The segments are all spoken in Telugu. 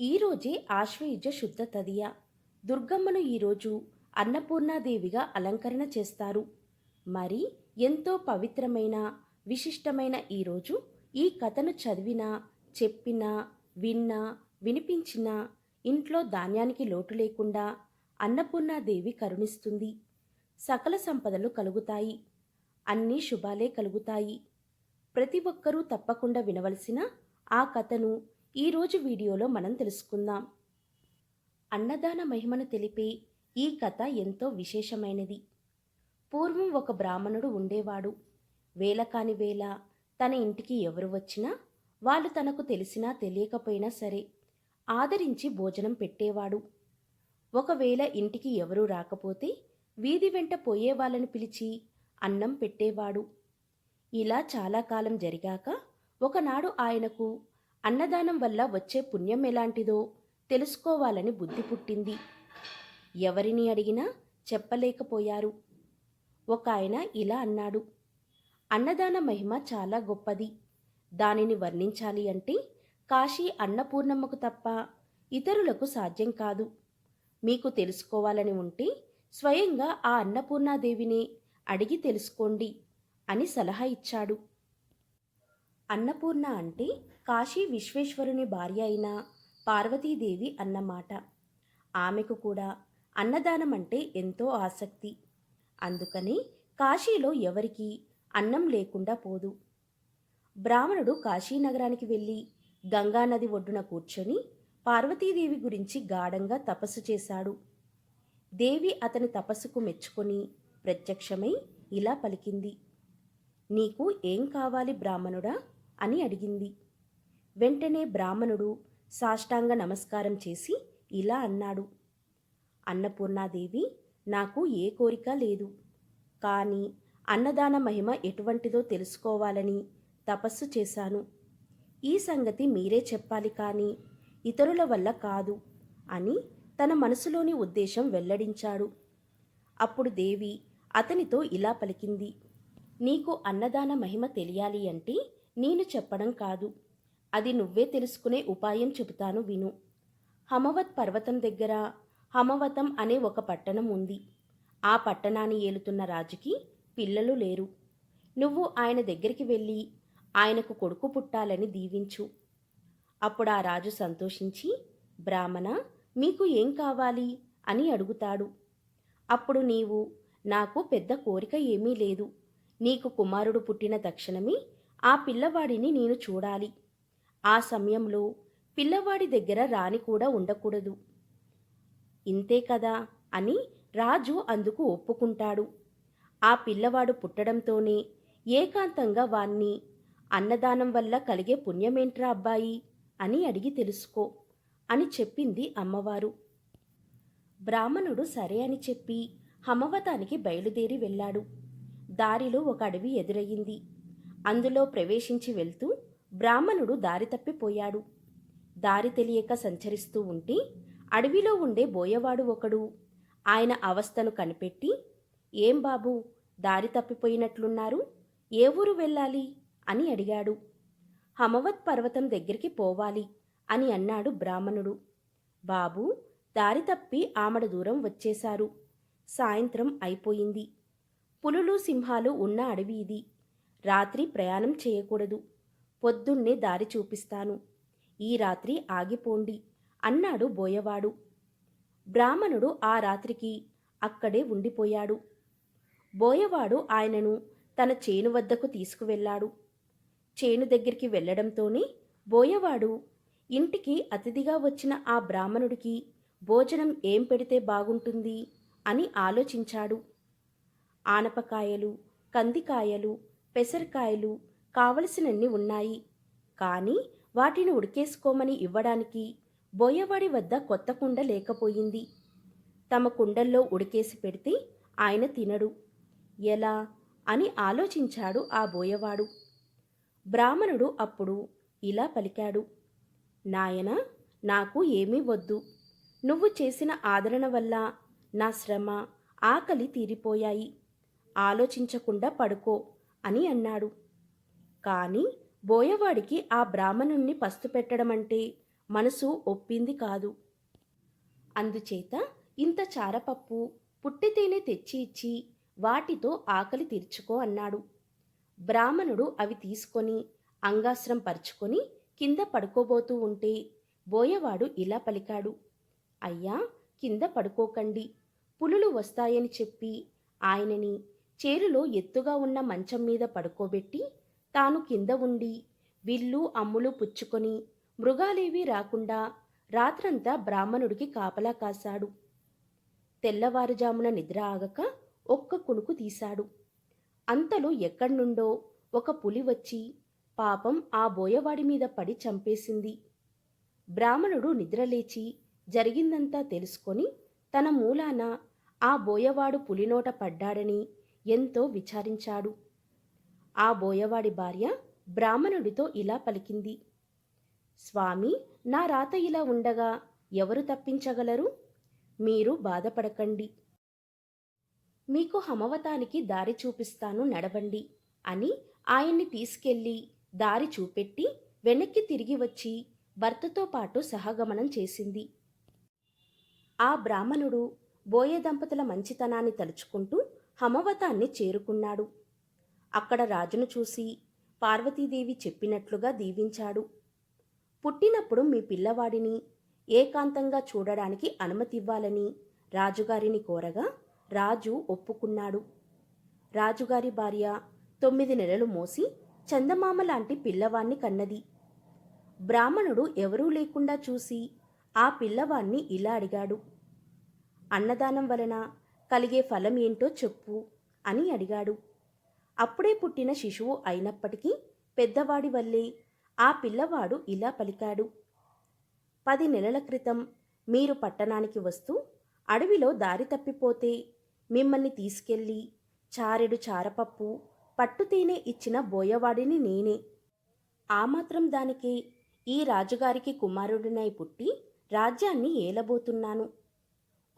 ఈరోజే ఆశ్వయుజ శుద్ధ తదియ. దుర్గమ్మను ఈరోజు అన్నపూర్ణాదేవిగా అలంకరణ చేస్తారు. మరి ఎంతో పవిత్రమైన విశిష్టమైన ఈరోజు ఈ కథను చదివినా చెప్పినా విన్నా వినిపించినా ఇంట్లో ధాన్యానికి లోటు లేకుండా అన్నపూర్ణాదేవి కరుణిస్తుంది. సకల సంపదలు కలుగుతాయి. అన్ని శుభాలే కలుగుతాయి. ప్రతి ఒక్కరూ తప్పకుండా వినవలసిన ఆ కథను ఈరోజు వీడియోలో మనం తెలుసుకుందాం. అన్నదాన మహిమను తెలిపే ఈ కథ ఎంతో విశేషమైనది. పూర్వం ఒక బ్రాహ్మణుడు ఉండేవాడు. వేల కాని వేళ తన ఇంటికి ఎవరు వచ్చినా వాళ్ళు తనకు తెలిసినా తెలియకపోయినా సరే ఆదరించి భోజనం పెట్టేవాడు. ఒకవేళ ఇంటికి ఎవరూ రాకపోతే వీధి వెంట పోయే వాళ్ళని పిలిచి అన్నం పెట్టేవాడు. ఇలా చాలా కాలం జరిగాక ఒకనాడు ఆయనకు అన్నదానం వల్ల వచ్చే పుణ్యం ఎలాంటిదో తెలుసుకోవాలని బుద్ధి పుట్టింది. ఎవరిని అడిగినా చెప్పలేకపోయారు. ఒక ఆయన ఇలా అన్నాడు అన్నదాన మహిమ చాలా గొప్పది. దానిని వర్ణించాలి అంటే కాశీ అన్నపూర్ణమ్మకు తప్ప ఇతరులకు సాధ్యం కాదు. మీకు తెలుసుకోవాలని ఉంటే స్వయంగా ఆ అన్నపూర్ణాదేవిని అడిగి తెలుసుకోండి అని సలహా ఇచ్చాడు. అన్నపూర్ణ అంటే కాశీ విశ్వేశ్వరుని భార్య అయిన పార్వతీదేవి అన్నమాట. ఆమెకు కూడా అన్నదానం అంటే ఎంతో ఆసక్తి. అందుకని కాశీలో ఎవరికీ అన్నం లేకుండా పోదు. బ్రాహ్మణుడు కాశీనగరానికి వెళ్ళి గంగానది ఒడ్డున కూర్చొని పార్వతీదేవి గురించి గాఢంగా తపస్సు చేశాడు. దేవి అతని తపస్సుకు మెచ్చుకొని ప్రత్యక్షమై ఇలా పలికింది. నీకు ఏం కావాలి బ్రాహ్మణుడా? అని అడిగింది. వెంటనే బ్రాహ్మణుడు సాష్టాంగ నమస్కారం చేసి ఇలా అన్నాడు. అన్నపూర్ణాదేవి నాకు ఏ కోరిక లేదు. కానీ అన్నదాన మహిమ ఎటువంటిదో తెలుసుకోవాలని తపస్సు చేశాను. ఈ సంగతి మీరే చెప్పాలి కానీ ఇతరుల వల్ల కాదు అని తన మనసులోని ఉద్దేశం వెల్లడించాడు. అప్పుడు దేవి అతనితో ఇలా పలికింది నీకు అన్నదాన మహిమ తెలియాలి అంటే నేను చెప్పడం కాదు. అది నువ్వే తెలుసుకునే ఉపాయం చెబుతాను విను. హమవత్ పర్వతం దగ్గర హమవతం అనే ఒక పట్టణం ఉంది. ఆ పట్టణాన్ని ఏలుతున్న రాజుకి పిల్లలు లేరు. నువ్వు ఆయన దగ్గరికి వెళ్ళి ఆయనకు కొడుకు పుట్టాలని దీవించు. అప్పుడు ఆ రాజు సంతోషించి బ్రాహ్మణ మీకు ఏం కావాలి? అని అడుగుతాడు. అప్పుడు నీవు నాకు పెద్ద కోరిక ఏమీ లేదు. నీకు కుమారుడు పుట్టిన తక్షణమే ఆ పిల్లవాడిని నేను చూడాలి. ఆ సమయంలో పిల్లవాడి దగ్గర రాణి కూడా ఉండకూడదు. ఇంతే కదా అని రాజు అందుకు ఒప్పుకుంటాడు. ఆ పిల్లవాడు పుట్టడంతోనే ఏకాంతంగా వాణ్ణి అన్నదానం వల్ల కలిగే పుణ్యమేంట్రా అబ్బాయి? అని అడిగి తెలుసుకో అని చెప్పింది అమ్మవారు. బ్రాహ్మణుడు సరే అని చెప్పి హమవతానికి బయలుదేరి వెళ్ళాడు. దారిలో ఒక అడవి ఎదురయ్యింది అందులో ప్రవేశించి వెళ్తూ బ్రాహ్మణుడు దారి తప్పిపోయాడు. దారి తెలియక సంచరిస్తూ ఉంటే అడవిలో ఉండే బోయవాడు ఒకడు. ఆయన అవస్థను కనిపెట్టి ఏం బాబు దారి తప్పిపోయినట్లున్నారు. ఏ ఊరు వెళ్ళాలి? అని అడిగాడు. హమవత్ పర్వతం దగ్గరికి పోవాలి అని అన్నాడు బ్రాహ్మణుడు. బాబు దారి తప్పి ఆమడ దూరం వచ్చేశారు. సాయంత్రం అయిపోయింది. పులులు సింహాలు ఉన్న అడవి ఇది. రాత్రి ప్రయాణం చేయకూడదు. పొద్దున్నే దారి చూపిస్తాను. ఈ రాత్రి ఆగిపోండి అన్నాడు బోయవాడు. బ్రాహ్మణుడు ఆ రాత్రికి అక్కడే ఉండిపోయాడు. బోయవాడు ఆయనను తన చేను వద్దకు తీసుకువెళ్ళాడు. చేను దగ్గరికి వెళ్ళడంతోనే బోయవాడు ఇంటికి అతిథిగా వచ్చిన ఆ బ్రాహ్మణుడికి భోజనం ఏం పెడితే బాగుంటుంది అని ఆలోచించాడు. ఆనపకాయలు కందికాయలు పెసరకాయలు కావలసినన్ని ఉన్నాయి. కానీ వాటిని ఉడికేసుకోమని ఇవ్వడానికి బోయవాడి వద్ద కొత్త కుండ లేకపోయింది. తమ కుండల్లో ఉడికేసి పెడితే ఆయన తినడు. ఎలా? అని ఆలోచించాడు ఆ బోయవాడు. బ్రాహ్మణుడు అప్పుడు ఇలా పలికాడు. నాయన నాకు ఏమీ వద్దు. నువ్వు చేసిన ఆదరణ వల్ల నా శ్రమ ఆకలి తీరిపోయాయి. ఆలోచించకుండా పడుకో అని అన్నాడు. కానీ బోయవాడికి ఆ బ్రాహ్మణుణ్ణి పస్తు పెట్టడమంటే మనసు ఒప్పింది కాదు. అందుచేత ఇంత చారపప్పు పుట్టితేనే తెచ్చి ఇచ్చి వాటితో ఆకలి తీర్చుకో అన్నాడు. బ్రాహ్మణుడు అవి తీసుకొని అంగాశ్రం పరుచుకొని కింద పడుకోబోతూ ఉంటే బోయవాడు ఇలా పలికాడు. అయ్యా కింద పడుకోకండి. పులులు వస్తాయని చెప్పి ఆయనని చేరులో ఎత్తుగా ఉన్న మంచం మీద పడుకోబెట్టి తాను కింద ఉండి విల్లు అమ్ములు పుచ్చుకొని మృగాలేవీ రాకుండా రాత్రంతా బ్రాహ్మణుడికి కాపలా కాశాడు. తెల్లవారుజామున నిద్ర ఆగక ఒక్క కునుకు తీశాడు. అంతలో ఎక్కడ్నుండో ఒక పులి వచ్చి పాపం ఆ బోయవాడి మీద పడి చంపేసింది. బ్రాహ్మణుడు నిద్రలేచి జరిగిందంతా తెలుసుకొని తన మూలాన ఆ బోయవాడు పులినోట పడ్డాడని ఎంతో విచారించాడు. ఆ బోయవాడి భార్య బ్రాహ్మణుడితో ఇలా పలికింది. స్వామి నా రాత ఇలా ఉండగా ఎవరు తప్పించగలరు? మీరు బాధపడకండి. మీకు హమవతానికి దారి చూపిస్తాను నడవండి అని ఆయన్ని తీసుకెళ్ళి దారి చూపెట్టి వెనక్కి తిరిగి వచ్చి భర్తతో పాటు సహగమనం చేసింది. ఆ బ్రాహ్మణుడు బోయ దంపతుల మంచితనాన్ని తలుచుకుంటూ హమవతాన్ని చేరుకున్నాడు. అక్కడ రాజును చూసి పార్వతీదేవి చెప్పినట్లుగా దీవించాడు. పుట్టినప్పుడు మీ పిల్లవాడిని ఏకాంతంగా చూడడానికి అనుమతివ్వాలని రాజుగారిని కోరగా రాజు ఒప్పుకున్నాడు. రాజుగారి భార్య తొమ్మిది నెలలు మోసి చందమామ లాంటి పిల్లవాణ్ణి కన్నది. బ్రాహ్మణుడు ఎవరూ లేకుండా చూసి ఆ పిల్లవాణ్ణి ఇలా అడిగాడు. అన్నదానం వలన కలిగే ఫలం ఏంటో చెప్పు అని అడిగాడు. అప్పుడే పుట్టిన శిశువు అయినప్పటికీ పెద్దవాడి వల్లే ఆ పిల్లవాడు ఇలా పలికాడు. పది నెలల క్రితం మీరు పట్టణానికి వస్తూ అడవిలో దారి తప్పిపోతే మిమ్మల్ని తీసుకెళ్ళి చారెడు చారపప్పు పట్టుతేనే ఇచ్చిన బోయవాడిని నేనే. ఆ మాత్రం దానికే ఈ రాజుగారికి కుమారుడినై పుట్టి రాజ్యాన్ని ఏలబోతున్నాను.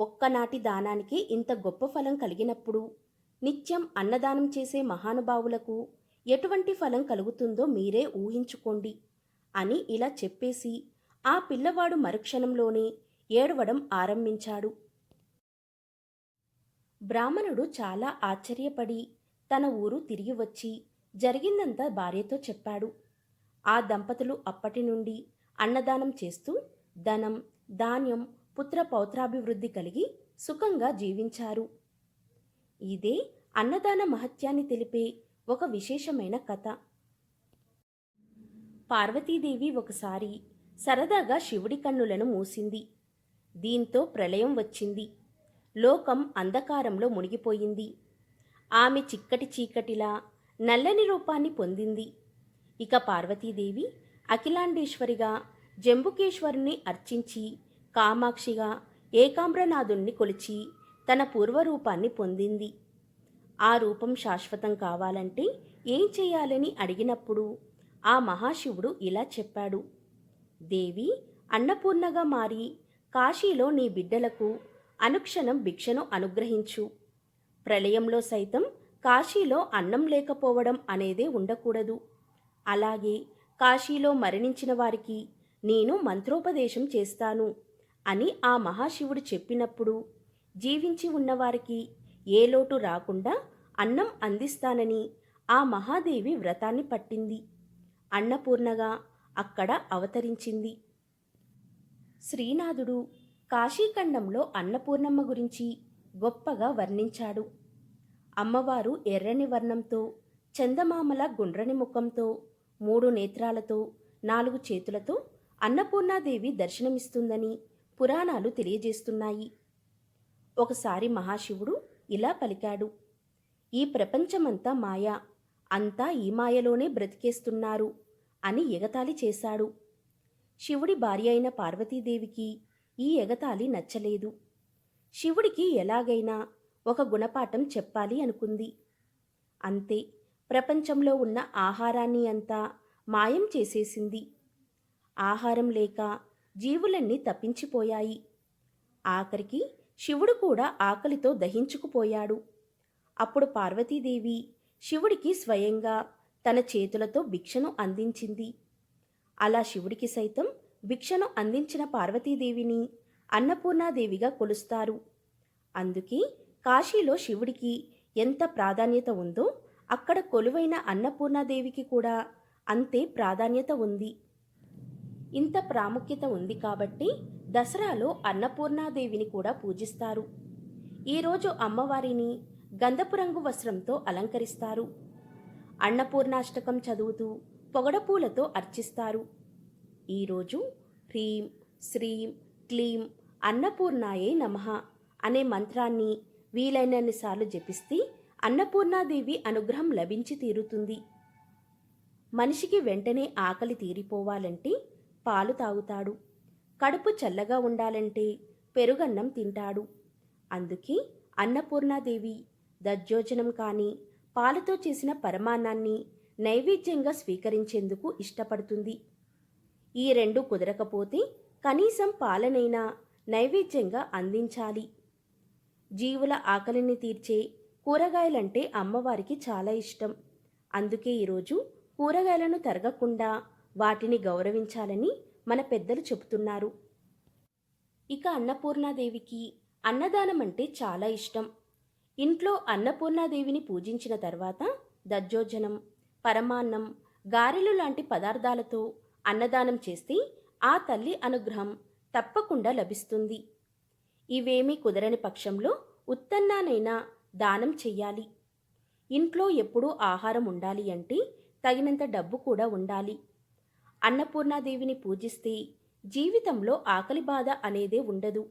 ఒక్కనాటి దానానికి ఇంత గొప్ప ఫలం కలిగినప్పుడు నిత్యం అన్నదానం చేసే మహానుభావులకు ఎటువంటి ఫలం కలుగుతుందో మీరే ఊహించుకోండి అని ఇలా చెప్పేసి ఆ పిల్లవాడు మరుక్షణంలోనే ఏడవడం ఆరంభించాడు. బ్రాహ్మణుడు చాలా ఆశ్చర్యపడి తన ఊరు తిరిగి వచ్చి జరిగిందంతా భార్యతో చెప్పాడు. ఆ దంపతులు అప్పటి నుండి అన్నదానం చేస్తూ ధనం ధాన్యం పుత్ర పౌత్రాభివృద్ధి కలిగి సుఖంగా జీవించారు. ఇదే అన్నదాన మహత్యాన్ని తెలిపే ఒక విశేషమైన కథ. పార్వతీదేవి ఒకసారి సరదాగా శివుడి కన్నులను మూసింది. దీంతో ప్రళయం వచ్చింది. లోకం అంధకారంలో మునిగిపోయింది. ఆమె చిక్కటి చీకటిలా నల్లని రూపాన్ని పొందింది. ఇక పార్వతీదేవి అఖిలాండేశ్వరిగా జంబుకేశ్వరుని అర్చించి కామాక్షిగా ఏకాంబ్రనాథుణ్ణి కొలిచి తన పూర్వరూపాన్ని పొందింది. ఆ రూపం శాశ్వతం కావాలంటే ఏం చేయాలని అడిగినప్పుడు ఆ మహాశివుడు ఇలా చెప్పాడు. దేవి అన్నపూర్ణగా మారి కాశీలో నీ బిడ్డలకు అనుక్షణం భిక్షను అనుగ్రహించు. ప్రళయంలో సైతం కాశీలో అన్నం లేకపోవడం అనేదే ఉండకూడదు. అలాగే కాశీలో మరణించిన వారికి నేను మంత్రోపదేశం చేస్తాను అని ఆ మహాశివుడు చెప్పినప్పుడు జీవించి ఉన్నవారికి ఏ లోటు రాకుండా అన్నం అందిస్తానని ఆ మహాదేవి వ్రతాన్ని పట్టింది. అన్నపూర్ణగా అక్కడ అవతరించింది. శ్రీనాథుడు కాశీఖండంలో అన్నపూర్ణమ్మ గురించి గొప్పగా వర్ణించాడు. అమ్మవారు ఎర్రని వర్ణంతో చందమామల గుండ్రని ముఖంతో మూడు నేత్రాలతో నాలుగు చేతులతో అన్నపూర్ణాదేవి దర్శనమిస్తుందని పురాణాలు తెలియజేస్తున్నాయి. ఒకసారి మహాశివుడు ఇలా పలికాడు. ఈ ప్రపంచమంతా మాయ. అంతా ఈ మాయలోనే బ్రతికేస్తున్నారు అని ఎగతాళి చేశాడు. శివుడి భార్య అయిన పార్వతీదేవికి ఈ ఎగతాళి నచ్చలేదు. శివుడికి ఎలాగైనా ఒక గుణపాఠం చెప్పాలి అనుకుంది. అంతే ప్రపంచంలో ఉన్న ఆహారాన్ని అంతా మాయం చేసేసింది. ఆహారం లేక జీవులన్నీ తప్పించిపోయాయి. ఆఖరికి శివుడు కూడా ఆకలితో దహించుకుపోయాడు. అప్పుడు పార్వతీదేవి శివుడికి స్వయంగా తన చేతులతో భిక్షను అందించింది. అలా శివుడికి సైతం భిక్షను అందించిన పార్వతీదేవిని అన్నపూర్ణాదేవిగా కొలుస్తారు. అందుకే కాశీలో శివుడికి ఎంత ప్రాధాన్యత ఉందో అక్కడ కొలువైన అన్నపూర్ణాదేవికి కూడా అంతే ప్రాధాన్యత ఉంది. ఇంత ప్రాముఖ్యత ఉంది కాబట్టి దసరాలో అన్నపూర్ణాదేవిని కూడా పూజిస్తారు. ఈరోజు అమ్మవారిని గంధపు రంగు వస్త్రంతో అలంకరిస్తారు. అన్నపూర్ణాష్టకం చదువుతూ పొగడపూలతో అర్చిస్తారు. ఈరోజు హ్రీం శ్రీం క్లీం అన్నపూర్ణాయే నమః అనే మంత్రాన్ని వీలైనన్నిసార్లు జపిస్తే అన్నపూర్ణాదేవి అనుగ్రహం లభించి తీరుతుంది. మనిషికి వెంటనే ఆకలి తీరిపోవాలంటే పాలు తాగుతాడు. కడుపు చల్లగా ఉండాలంటే పెరుగన్నం తింటాడు. అందుకే అన్నపూర్ణాదేవి దజ్జోజనం కానీ పాలతో చేసిన పరమాన్నాన్ని నైవేద్యంగా స్వీకరించేందుకు ఇష్టపడుతుంది. ఈ రెండు కుదరకపోతే కనీసం పాలనైనా నైవేద్యంగా అందించాలి. జీవుల ఆకలిని తీర్చే కూరగాయలంటే అమ్మవారికి చాలా ఇష్టం. అందుకే ఈరోజు కూరగాయలను తరగకుండా వాటిని గౌరవించాలని మన పెద్దలు చెబుతున్నారు. ఇక అన్నపూర్ణాదేవికి అన్నదానం అంటే చాలా ఇష్టం. ఇంట్లో అన్నపూర్ణాదేవిని పూజించిన తర్వాత దజ్జోజనం పరమాన్నం గారెలు లాంటి పదార్థాలతో అన్నదానం చేస్తే ఆ తల్లి అనుగ్రహం తప్పకుండా లభిస్తుంది. ఇవేమీ కుదరని పక్షంలో ఉత్తన్నానైనా దానం చెయ్యాలి. ఇంట్లో ఎప్పుడూ ఆహారం ఉండాలి అంటే తగినంత డబ్బు కూడా ఉండాలి. అన్నపూర్ణాదేవిని పూజిస్తే జీవితంలో ఆకలి బాధ అనేదే ఉండదు.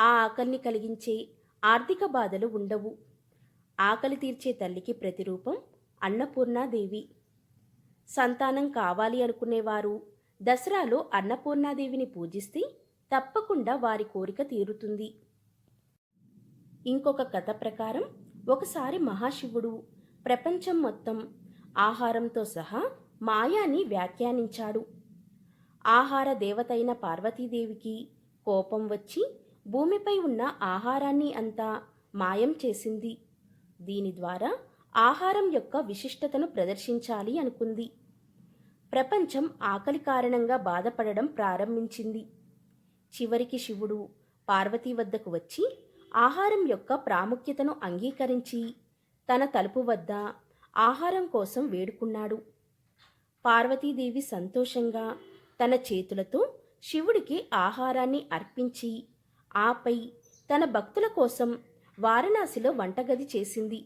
ఆ ఆకలిని కలిగించే ఆర్థిక బాధలు ఉండవు. ఆకలి తీర్చే తల్లికి ప్రతిరూపం అన్నపూర్ణాదేవి సంతానం కావాలి అనుకునేవారు. దసరాలో అన్నపూర్ణాదేవిని పూజిస్తే తప్పకుండా వారి కోరిక తీరుతుంది. ఇంకొక కథ ప్రకారం ఒకసారి మహాశివుడు ప్రపంచం మొత్తం ఆహారంతో సహా మాయాని వ్యాఖ్యానించాడు. ఆహార దేవతైన పార్వతీదేవికి కోపం వచ్చి భూమిపై ఉన్న ఆహారాన్ని అంతా మాయం చేసింది. దీని ద్వారా ఆహారం యొక్క విశిష్టతను ప్రదర్శించాలి అనుకుంది. ప్రపంచం ఆకలి కారణంగా బాధపడడం ప్రారంభించింది. చివరికి శివుడు పార్వతీ వద్దకు వచ్చి ఆహారం యొక్క ప్రాముఖ్యతను అంగీకరించి తన తలుపు వద్ద ఆహారం కోసం వేడుకున్నాడు. పార్వతీదేవి సంతోషంగా తన చేతులతో శివుడికి ఆహారాన్ని అర్పించి ఆపై తన భక్తుల కోసం వారణాసిలో వంటగది చేసింది.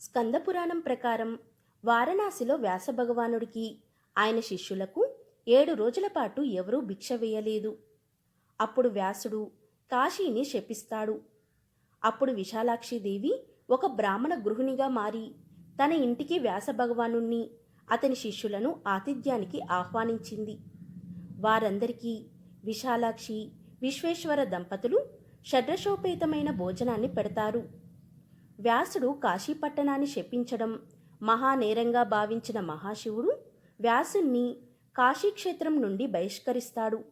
స్కందపురాణం ప్రకారం వారణాసిలో వ్యాసభగవానుడికి ఆయన శిష్యులకు ఏడు రోజుల పాటు ఎవరూ భిక్ష వేయలేదు. అప్పుడు వ్యాసుడు కాశీని శపిస్తాడు. అప్పుడు విశాలాక్షిదేవి ఒక బ్రాహ్మణ గృహిణిగా మారి తన ఇంటికి వ్యాసభగవానుణ్ణి అతని శిష్యులను ఆతిథ్యానికి ఆహ్వానించింది. వారందరికీ విశాలాక్షి విశ్వేశ్వర దంపతులు షడ్రశోపేతమైన భోజనాన్ని పెడతారు. వ్యాసుడు కాశీపట్టణాన్ని శపించడం మహానేరంగా భావించిన మహాశివుడు వ్యాసుణ్ణి కాశీక్షేత్రం నుండి బహిష్కరిస్తాడు.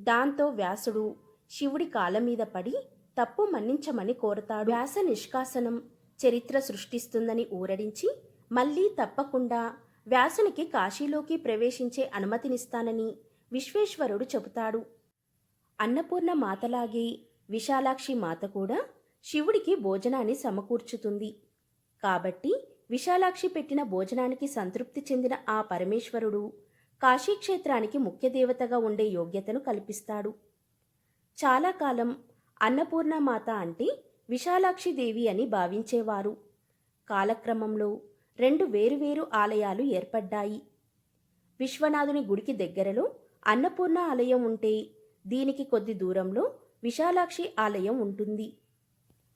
దాంతో వ్యాసుడు శివుడి కాళ్ళ మీద పడి తప్పు మన్నించమని కోరతాడు. వ్యాస నిష్కాసనం చరిత్ర సృష్టిస్తుందని ఊరడించి మళ్ళీ తప్పకుండా వ్యాసునికి కాశీలోకి ప్రవేశించే అనుమతినిస్తానని విశ్వేశ్వరుడు చెబుతాడు. అన్నపూర్ణ మాతలాగే విశాలాక్షి మాత కూడా శివుడికి భోజనాన్ని సమకూర్చుతుంది. కాబట్టి విశాలాక్షి పెట్టిన భోజనానికి సంతృప్తి చెందిన ఆ పరమేశ్వరుడు కాశీక్షేత్రానికి ముఖ్య దేవతగా ఉండే యోగ్యతను కల్పిస్తాడు. చాలా కాలం అన్నపూర్ణమాత అంటే విశాలాక్షి దేవి అని భావించేవారు. కాలక్రమంలో రెండు వేరువేరు ఆలయాలు ఏర్పడ్డాయి. విశ్వనాథుని గుడికి దగ్గరలో అన్నపూర్ణ ఆలయం ఉంటే దీనికి కొద్ది దూరంలో విశాలాక్షి ఆలయం ఉంటుంది.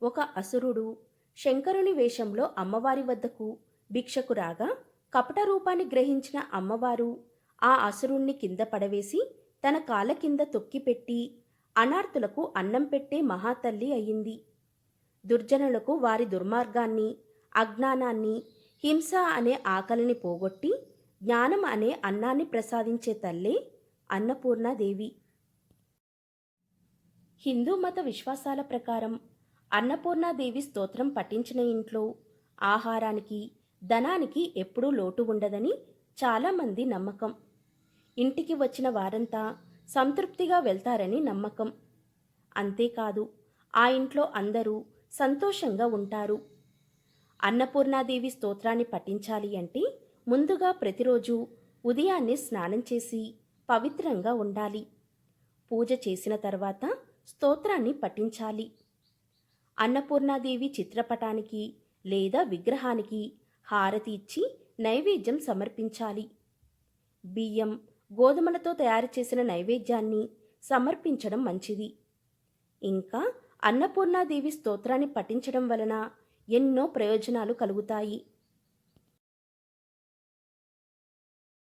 ఒక అసురుడు శంకరుని వేషంలో అమ్మవారి వద్దకు భిక్షకు రాగా కపట రూపాన్ని గ్రహించిన అమ్మవారు ఆ అసురుణ్ణి కింద పడవేసి తన కాళ్ళ కింద తొక్కిపెట్టి అనార్థులకు అన్నం పెట్టే మహాతల్లి అయింది. దుర్జనులకు వారి దుర్మార్గాన్ని అజ్ఞానాన్ని హింస అనే ఆకలిని పోగొట్టి జ్ఞానం అనే అన్నాన్ని ప్రసాదించే తల్లే అన్నపూర్ణాదేవి హిందూ మత విశ్వాసాల ప్రకారం అన్నపూర్ణాదేవి స్తోత్రం పఠించిన ఇంట్లో ఆహారానికి ధనానికి ఎప్పుడూ లోటు ఉండదని చాలామంది నమ్మకం. ఇంటికి వచ్చిన వారంతా సంతృప్తిగా వెళ్తారని నమ్మకం. అంతేకాదు ఆ ఇంట్లో అందరూ సంతోషంగా ఉంటారు. అన్నపూర్ణాదేవి స్తోత్రాన్ని పఠించాలి అంటే ముందుగా ప్రతిరోజు ఉదయాన్నే స్నానం చేసి పవిత్రంగా ఉండాలి. పూజ చేసిన తర్వాత స్తోత్రాన్ని పఠించాలి. అన్నపూర్ణాదేవి చిత్రపటానికి లేదా విగ్రహానికి హారతి ఇచ్చి నైవేద్యం సమర్పించాలి. బియ్యం గోధుమలతో తయారు చేసిన నైవేద్యాన్ని సమర్పించడం మంచిది. ఇంకా అన్నపూర్ణాదేవి స్తోత్రాన్ని పఠించడం వలన ఎన్నో ప్రయోజనాలు కలుగుతాయి.